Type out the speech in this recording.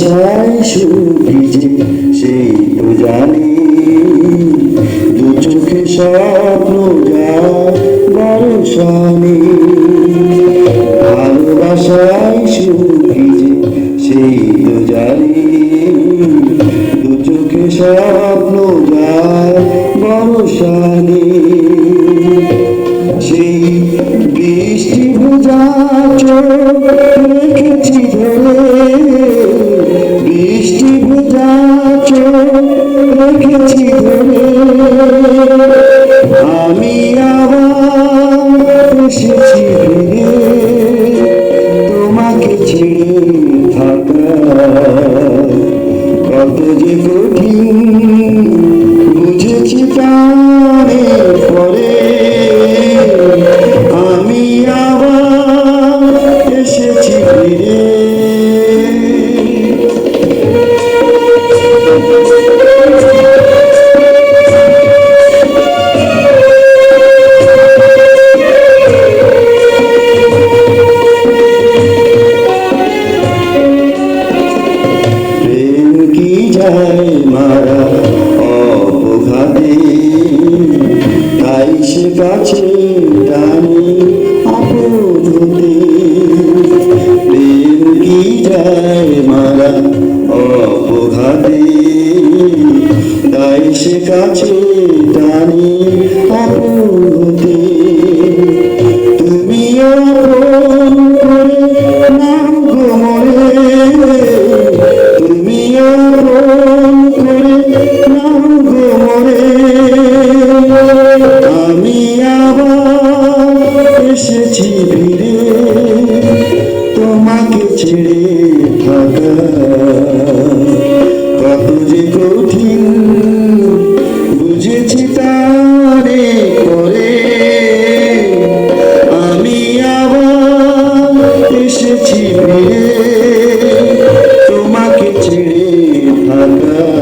আশায় সুখী যে সেই তো জানি দু চোখে স্বপ্ন যা বরসানি ভালোবাসায় সুখী যে সেই তো জানি দু চোখে স্বপ্ন যা বরসানি আমি আবার এসেছি তোমাকে ছেড়ে থাকা। কত যে কঠিন বুঝেছি তারে তাই সে কাছে টানি আপন হতে তুমি আপন করে নাম গোমরে তুমি আপন করে নাম গোমরে আমি আবার এসেছি ফিরে তোমাকে ছেড়ে থাকা। কত যে Amen.